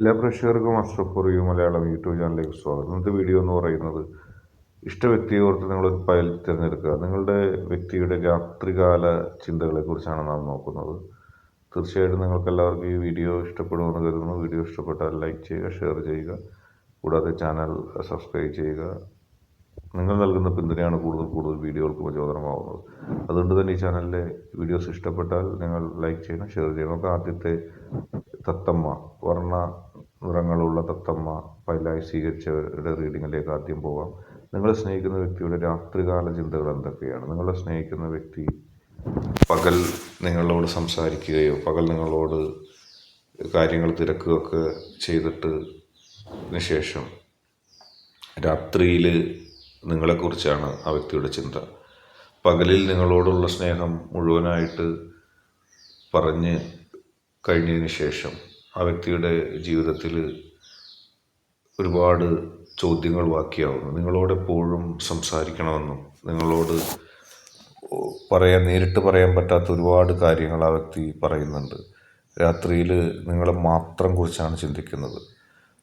എല്ലാ പ്രേക്ഷകർക്കും അഷ്റഫ് മലയാളം യൂട്യൂബ് ചാനലിലേക്ക് സ്വാഗതം. ഇന്നത്തെ വീഡിയോ എന്ന് പറയുന്നത് ഇഷ്ട വ്യക്തിയെ ഓർത്ത് നിങ്ങളൊരു ഫയൽ തിരഞ്ഞെടുക്കുക. നിങ്ങളുടെ വ്യക്തിയുടെ രാത്രികാല ചിന്തകളെക്കുറിച്ചാണ് നാം നോക്കുന്നത്. തീർച്ചയായിട്ടും നിങ്ങൾക്കെല്ലാവർക്കും ഈ വീഡിയോ ഇഷ്ടപ്പെടുമെന്ന് കരുതുന്നു. വീഡിയോ ഇഷ്ടപ്പെട്ടാൽ ലൈക്ക് ചെയ്യുക ഷെയർ ചെയ്യുക. കൂടാതെ ചാനൽ സബ്സ്ക്രൈബ് ചെയ്യുക. നിങ്ങൾ നൽകുന്ന പിന്തുണയാണ് കൂടുതൽ കൂടുതൽ വീഡിയോകൾക്ക് പ്രചോദനമാവുന്നത്. അതുകൊണ്ട് തന്നെ ഈ ചാനലിലെ വീഡിയോസ് ഇഷ്ടപ്പെട്ടാൽ നിങ്ങൾ ലൈക്ക് ചെയ്യണം ഷെയർ ചെയ്യണം. നമുക്ക് ആദ്യത്തെ തത്തമ്മ വർണ നിറങ്ങളുള്ള തത്തമ്മ ഫയലായി സ്വീകരിച്ചവരുടെ റീഡിങ്ങിലേക്ക് ആദ്യം പോകാം നിങ്ങളെ സ്നേഹിക്കുന്ന വ്യക്തിയുടെ രാത്രികാല ചിന്തകൾ എന്തൊക്കെയാണ്? നിങ്ങളെ സ്നേഹിക്കുന്ന വ്യക്തി പകൽ നിങ്ങളോട് സംസാരിക്കുകയോ പകൽ നിങ്ങളോട് കാര്യങ്ങൾ തിരക്കുകയൊക്കെ ചെയ്തിട്ട് ശേഷം രാത്രിയിൽ നിങ്ങളെക്കുറിച്ചാണ് ആ വ്യക്തിയുടെ ചിന്ത. പകലിൽ നിങ്ങളോടുള്ള സ്നേഹം മുഴുവനായിട്ട് പറഞ്ഞ് കഴിഞ്ഞതിന് ശേഷം ആ വ്യക്തിയുടെ ജീവിതത്തിൽ ഒരുപാട് ചോദ്യങ്ങൾ ബാക്കിയാവുന്നു. നിങ്ങളോട് എപ്പോഴും സംസാരിക്കണമെന്നും നിങ്ങളോട് പറയാൻ നേരിട്ട് പറയാൻ പറ്റാത്ത ഒരുപാട് കാര്യങ്ങൾ ആ വ്യക്തി പറയുന്നുണ്ട്. രാത്രിയിൽ നിങ്ങളെ മാത്രം കുറിച്ചാണ് ചിന്തിക്കുന്നത്.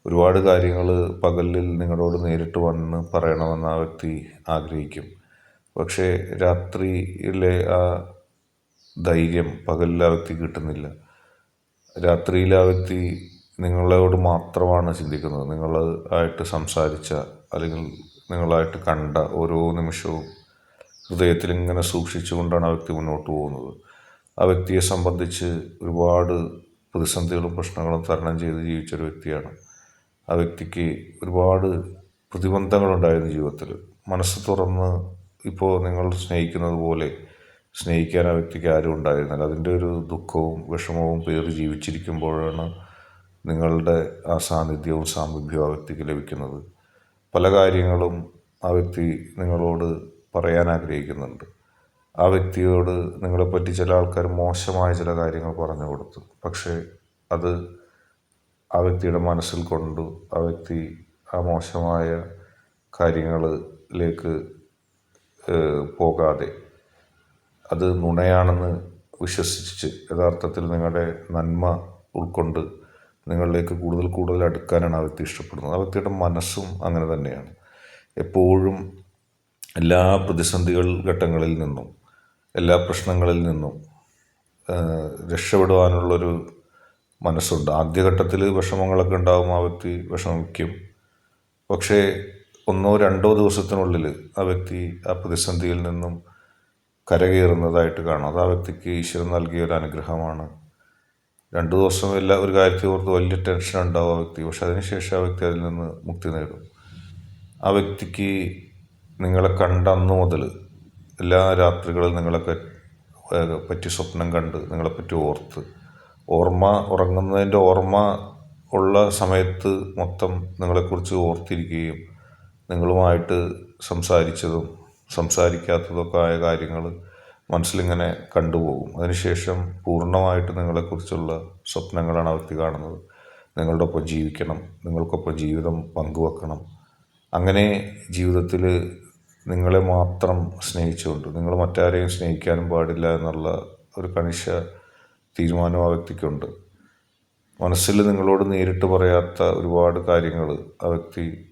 ഒരുപാട് കാര്യങ്ങൾ പകലിൽ നിങ്ങളോട് നേരിട്ട് വന്ന് പറയണമെന്ന് ആ വ്യക്തി ആഗ്രഹിക്കും. പക്ഷേ രാത്രിയിലെ ആ ധൈര്യം പകലിൽ ആ വ്യക്തി കിട്ടുന്നില്ല. വ്യക്തി നിങ്ങളോട് മാത്രമാണ് ചിന്തിക്കുന്നത്. നിങ്ങൾ ആയിട്ട് സംസാരിച്ച അല്ലെങ്കിൽ നിങ്ങളായിട്ട് കണ്ട ഓരോ നിമിഷവും ഹൃദയത്തിൽ ഇങ്ങനെ സൂക്ഷിച്ചുകൊണ്ടാണ് ആ വ്യക്തി മുന്നോട്ട് പോകുന്നത്. ആ വ്യക്തിയെ സംബന്ധിച്ച് ഒരുപാട് പ്രതിസന്ധികളും പ്രശ്നങ്ങളും തരണം ചെയ്ത് ജീവിച്ചൊരു വ്യക്തിയാണ്. ആ വ്യക്തിക്ക് ഒരുപാട് പ്രതിബന്ധങ്ങളുണ്ടായിരുന്നു ജീവിതത്തിൽ മനസ്സ് തുറന്ന് ഇപ്പോൾ നിങ്ങൾ സ്നേഹിക്കുന്നത് പോലെ സ്നേഹിക്കാൻ ആ വ്യക്തിക്ക് ആരും ഉണ്ടായിരുന്നില്ല. അതിന്റെ ഒരു ദുഃഖവും വിഷമവും പേറി ജീവിച്ചിരിക്കുമ്പോഴാണ് നിങ്ങളുടെ ആ സാന്നിധ്യവും സാമീപ്യവും ആ വ്യക്തിക്ക് ലഭിക്കുന്നത്. പല കാര്യങ്ങളും ആ വ്യക്തി നിങ്ങളോട് പറയാൻ ആഗ്രഹിക്കുന്നുണ്ട്. ആ വ്യക്തിയോട് നിങ്ങളെപ്പറ്റി ചില ആൾക്കാർ മോശമായ ചില കാര്യങ്ങൾ പറഞ്ഞു കൊടുത്തു. പക്ഷേ അത് ആ വ്യക്തിയുടെ മനസ്സിൽ കൊണ്ടു ആ വ്യക്തി ആ മോശമായ കാര്യങ്ങളിലേക്ക് പോകാതെ അത് നുണയാണെന്ന് വിശ്വസിച്ച് യഥാർത്ഥത്തിൽ നിങ്ങളുടെ നന്മ ഉൾക്കൊണ്ട് നിങ്ങളിലേക്ക് കൂടുതൽ കൂടുതൽ അടുക്കാനാണ് ആ വ്യക്തി ഇഷ്ടപ്പെടുന്നത്. ആ വ്യക്തിയുടെ മനസ്സും അങ്ങനെ തന്നെയാണ്. എപ്പോഴും എല്ലാ പ്രതിസന്ധികൾ ഘട്ടങ്ങളിൽ നിന്നും എല്ലാ പ്രശ്നങ്ങളിൽ നിന്നും രക്ഷപ്പെടുവാനുള്ളൊരു മനസ്സുണ്ട്. ആദ്യഘട്ടത്തിൽ വിഷമങ്ങളൊക്കെ ഉണ്ടാകും ആ വ്യക്തി വിഷമിക്കും. പക്ഷേ ഒന്നോ രണ്ടോ ദിവസത്തിനുള്ളിൽ ആ വ്യക്തി ആ പ്രതിസന്ധിയിൽ നിന്നും കരകയറുന്നതായിട്ട് കാണാം. അത് ആ വ്യക്തിക്ക് ഈശ്വരൻ നൽകിയ ഒരു അനുഗ്രഹമാണ്. രണ്ട് ദിവസം എല്ലാ ഒരു കാര്യത്തെ ഓർത്ത് വലിയ ടെൻഷൻ ഉണ്ടാവും ആ വ്യക്തി. പക്ഷെ അതിനുശേഷം ആ വ്യക്തി അതിൽ നിന്ന് മുക്തി നേടും. ആ വ്യക്തിക്ക് നിങ്ങളെ കണ്ട അന്ന് മുതൽ എല്ലാ രാത്രികളും നിങ്ങളെ പറ്റി സ്വപ്നം കണ്ട് നിങ്ങളെപ്പറ്റി ഓർത്ത്. ഓർമ്മ ഉറങ്ങുന്നതിന്റെ ഓർമ്മ ഉള്ള സമയത്ത് മൊത്തം നിങ്ങളെക്കുറിച്ച് ഓർത്തിരിക്കുകയും നിങ്ങളുമായിട്ട് സംസാരിച്ചതും സംസാരിക്കാത്തതൊക്കെ ആയ കാര്യങ്ങൾ മനസ്സിലിങ്ങനെ കണ്ടുപോകും. അതിനുശേഷം പൂർണമായിട്ട് നിങ്ങളെക്കുറിച്ചുള്ള സ്വപ്നങ്ങളാണ് അവർക്ക് കാണുന്നത്. നിങ്ങളുടെ ഒപ്പം ജീവിക്കണം നിങ്ങൾക്കൊപ്പം ജീവിതം പങ്കുവെക്കണം. അങ്ങനെ ജീവിതത്തിൽ നിങ്ങളെ മാത്രം സ്നേഹിച്ചുകൊണ്ട് നിങ്ങൾ മറ്റാരെയും സ്നേഹിക്കാനും പാടില്ല എന്നുള്ള ഒരു കണിശ തീരുമാനം ആ വ്യക്തിക്കുണ്ട്. മനസ്സിൽ നിങ്ങളോട് നേരിട്ട് പറയാത്ത ഒരുപാട് കാര്യങ്ങൾ ആ വ്യക്തി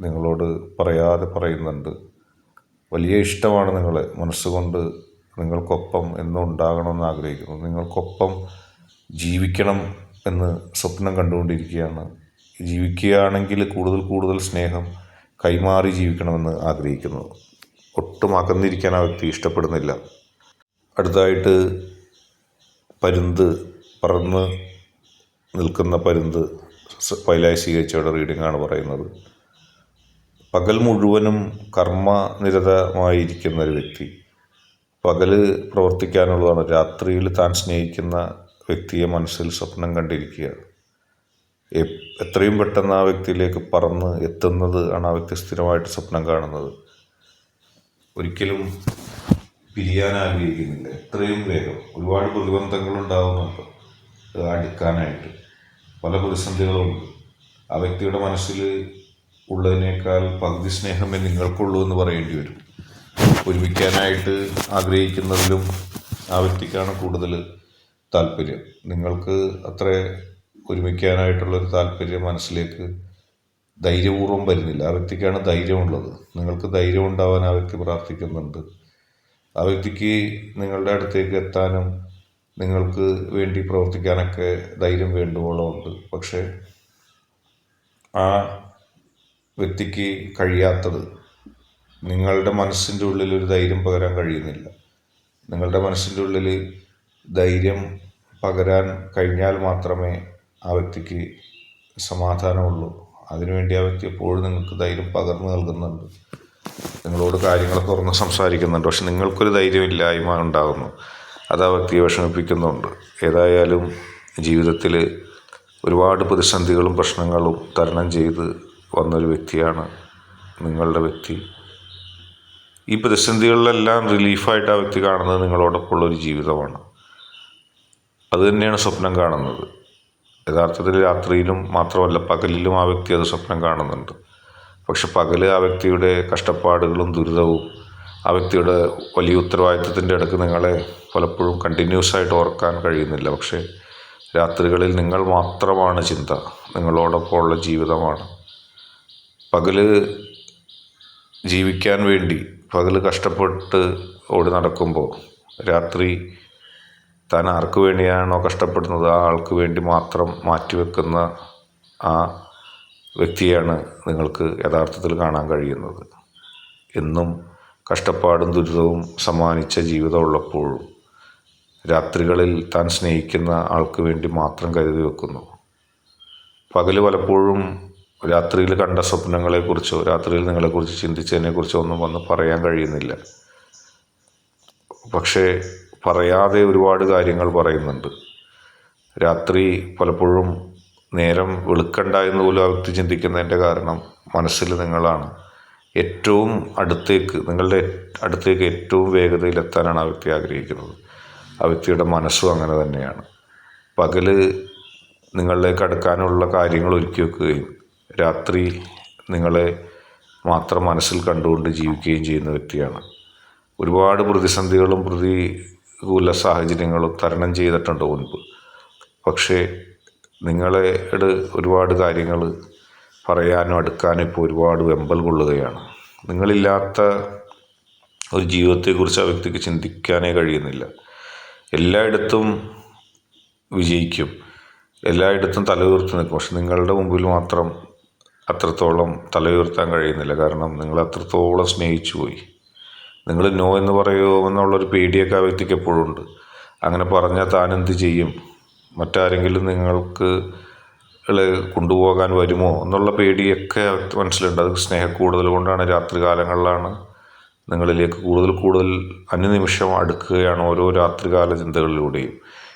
നിങ്ങളോട് പറയാതെ പറയുന്നുണ്ട്. വലിയ ഇഷ്ടമാണ് നിങ്ങൾ മനസ്സുകൊണ്ട് നിങ്ങൾക്കൊപ്പം എന്നും ഉണ്ടാകണമെന്ന് ആഗ്രഹിക്കുന്നു. നിങ്ങൾക്കൊപ്പം ജീവിക്കണം എന്ന് സ്വപ്നം കണ്ടുകൊണ്ടിരിക്കുകയാണ്. ജീവിക്കുകയാണെങ്കിൽ കൂടുതൽ കൂടുതൽ സ്നേഹം കൈമാറി ജീവിക്കണമെന്ന് ആഗ്രഹിക്കുന്നു. ഒട്ടും അകന്നിരിക്കാൻ ആ വ്യക്തി ഇഷ്ടപ്പെടുന്നില്ല. അടുത്തായിട്ട് പരുന്ത് പറന്ന് നിൽക്കുന്ന പരുന്ത് പൈലായി സ്വീകരിച്ചവരുടെ റീഡിങ്ങാണ് പറയുന്നത്. പകൽ മുഴുവനും കർമ്മനിരതമായിരിക്കുന്ന ഒരു വ്യക്തി. പകൽ പ്രവർത്തിക്കാനുള്ളതാണ്. രാത്രിയിൽ താൻ സ്നേഹിക്കുന്ന വ്യക്തിയെ മനസ്സിൽ സ്വപ്നം കണ്ടിരിക്കുക. എത്രയും പെട്ടെന്ന് ആ വ്യക്തിയിലേക്ക് പറന്ന് എത്തുന്നത് ആണ് ആ വ്യക്തി സ്ഥിരമായിട്ട് സ്വപ്നം കാണുന്നത്. ഒരിക്കലും പിരിയാൻ ആഗ്രഹിക്കുന്നില്ല. എത്രയും വേഗം. ഒരുപാട് പ്രതിബന്ധങ്ങൾ ഉണ്ടാകുന്നുണ്ട് അടുക്കാനായിട്ട്. പല പ്രതിസന്ധികളുണ്ട്. ആ വ്യക്തിയുടെ മനസ്സിൽ ഉള്ളതിനേക്കാൾ പകുതി സ്നേഹമേ നിങ്ങൾക്കുള്ളൂ എന്ന് പറയേണ്ടി വരും. ഒരുമിക്കാനായിട്ട് ആഗ്രഹിക്കുന്നതിലും ആ വ്യക്തിക്കാണ് കൂടുതൽ താല്പര്യം. നിങ്ങൾക്ക് അത്ര ഒരുമിക്കാനായിട്ടുള്ളൊരു താല്പര്യം മനസ്സിലേക്ക് ധൈര്യപൂർവം വരുന്നില്ല. ആ വ്യക്തിക്കാണ് ധൈര്യമുള്ളത്. നിങ്ങൾക്ക് ധൈര്യം ഉണ്ടാവാൻ ആ വ്യക്തി പ്രാർത്ഥിക്കുന്നുണ്ട്. ആ വ്യക്തിക്ക് നിങ്ങളുടെ അടുത്തേക്ക് എത്താനും നിങ്ങൾക്ക് വേണ്ടി പ്രവർത്തിക്കാനൊക്കെ ധൈര്യം വേണ്ടുവോളമുണ്ട് പക്ഷേ ആ വ്യക്തിക്ക് കഴിയാത്തത് നിങ്ങളുടെ മനസ്സിന്റെ ഉള്ളിൽ ഒരു ധൈര്യം പകരാൻ കഴിയുന്നില്ല. നിങ്ങളുടെ മനസ്സിന്റെ ഉള്ളിൽ ധൈര്യം പകരാൻ കഴിഞ്ഞാൽ മാത്രമേ ആ വ്യക്തിക്ക് സമാധാനമുള്ളൂ. അതിനുവേണ്ടി ആ വ്യക്തി എപ്പോഴും നിങ്ങൾക്ക് ധൈര്യം പകർന്നു നൽകുന്നുണ്ട്. നിങ്ങളോട് കാര്യങ്ങൾ തുറന്ന് സംസാരിക്കുന്നുണ്ട്. പക്ഷെ നിങ്ങൾക്കൊരു ധൈര്യമില്ലായ്മ ഉണ്ടാകുന്നു അത് ആ വ്യക്തിയെ വിഷമിപ്പിക്കുന്നുണ്ട്. ഏതായാലും ജീവിതത്തിൽ ഒരുപാട് പ്രതിസന്ധികളും പ്രശ്നങ്ങളും തരണം ചെയ്ത് വന്നൊരു വ്യക്തിയാണ് നിങ്ങളുടെ വ്യക്തി. ഈ പ്രതിസന്ധികളിലെല്ലാം റിലീഫായിട്ട് ആ വ്യക്തി കാണുന്നത് നിങ്ങളോടൊപ്പമുള്ള ഒരു ജീവിതമാണ്. അതുതന്നെയാണ് സ്വപ്നം കാണുന്നത്. യഥാർത്ഥത്തിൽ രാത്രിയിലും മാത്രമല്ല പകലിലും ആ വ്യക്തി അത് സ്വപ്നം കാണുന്നുണ്ട്. പക്ഷെ പകൽ ആ വ്യക്തിയുടെ കഷ്ടപ്പാടുകളും ദുരിതവും ആ വ്യക്തിയുടെ വലിയ ഉത്തരവാദിത്വത്തിന്റെ അടുക്ക് നിങ്ങളെ പലപ്പോഴും കണ്ടിന്യൂസ് ആയിട്ട് ഓർക്കാൻ കഴിയുന്നില്ല. പക്ഷേ രാത്രികളിൽ നിങ്ങൾ മാത്രമാണ് ചിന്ത. നിങ്ങളോടൊപ്പമുള്ള ജീവിതമാണ്. പകൽ ജീവിക്കാൻ വേണ്ടി പകൽ കഷ്ടപ്പെട്ട് ഓടി നടക്കുമ്പോൾ രാത്രി താൻ ആർക്ക് വേണ്ടിയാണോ കഷ്ടപ്പെടുന്നത് ആ ആൾക്ക് വേണ്ടി മാത്രം മാറ്റിവെക്കുന്ന ആ വ്യക്തിയാണ് നിങ്ങൾക്ക് യഥാർത്ഥത്തിൽ കാണാൻ കഴിയുന്നത്. എന്നും കഷ്ടപ്പാടും ദുരിതവും സമ്മാനിച്ച ജീവിതമുള്ളപ്പോഴും രാത്രികളിൽ താൻ സ്നേഹിക്കുന്ന ആൾക്ക് വേണ്ടി മാത്രം കരുതി വെക്കുന്നു. പകൽ പലപ്പോഴും രാത്രിയിൽ കണ്ട സ്വപ്നങ്ങളെക്കുറിച്ചോ രാത്രിയിൽ നിങ്ങളെക്കുറിച്ച് ചിന്തിച്ചതിനെക്കുറിച്ചോ ഒന്നും വന്ന് പറയാൻ കഴിയുന്നില്ല. പക്ഷേ പറയാതെ ഒരുപാട് കാര്യങ്ങൾ പറയുന്നുണ്ട്. രാത്രി പലപ്പോഴും നേരം വെളുക്കണ്ട എന്ന് പോലും ആ വ്യക്തി ചിന്തിക്കുന്നതിന്റെ കാരണം മനസ്സിൽ നിങ്ങളാണ്. ഏറ്റവും അടുത്തേക്ക് നിങ്ങളുടെ അടുത്തേക്ക് ഏറ്റവും വേഗതയിൽ എത്താനാണ് ആ വ്യക്തി ആഗ്രഹിക്കുന്നത്. ആ വ്യക്തിയുടെ മനസ്സും അങ്ങനെ തന്നെയാണ്. പകൽ നിങ്ങളിലേക്ക് അടുക്കാനുള്ള കാര്യങ്ങൾ ഒരുക്കി വെക്കുകയും രാത്രി നിങ്ങളെ മാത്രം മനസ്സിൽ കണ്ടുകൊണ്ട് ജീവിക്കുകയും ചെയ്യുന്ന വ്യക്തിയാണ്. ഒരുപാട് പ്രതിസന്ധികളും പ്രതികൂല സാഹചര്യങ്ങളും തരണം ചെയ്തിട്ടുണ്ട് മുൻപ്. പക്ഷേ നിങ്ങളോട് ഒരുപാട് കാര്യങ്ങൾ പറയാനും അടുക്കാനും ഇപ്പോൾ ഒരുപാട് വെമ്പൽ കൊള്ളുകയാണ്. നിങ്ങളില്ലാത്ത ഒരു ജീവിതത്തെക്കുറിച്ച് ആ വ്യക്തിക്ക് ചിന്തിക്കാനേ കഴിയുന്നില്ല. എല്ലായിടത്തും വിജയിക്കും. എല്ലായിടത്തും തലയുയർത്തി നിൽക്കും. പക്ഷെ നിങ്ങളുടെ മുമ്പിൽ മാത്രം അത്രത്തോളം തലയുയർത്താൻ കഴിയുന്നില്ല. കാരണം നിങ്ങൾ അത്രത്തോളം സ്നേഹിച്ചു പോയി. നിങ്ങൾ നോ എന്ന് പറയുമോ എന്നുള്ളൊരു പേടിയൊക്കെ ആ വ്യക്തിക്ക് എപ്പോഴും ഉണ്ട്. അങ്ങനെ പറഞ്ഞാൽ താൻ എന്ത് ചെയ്യും? മറ്റാരെങ്കിലും നിങ്ങൾക്ക് കൊണ്ടുപോകാൻ വരുമോ എന്നുള്ള പേടിയൊക്കെ മനസ്സിലുണ്ട്. അത് സ്നേഹക്കൂടുതൽ കൊണ്ടാണ്. രാത്രി കാലങ്ങളിലാണ് നിങ്ങളിലേക്ക് കൂടുതൽ കൂടുതൽ അനുനിമിഷം അടുക്കുകയാണ് ഓരോ രാത്രികാല ചിന്തകളിലൂടെയും.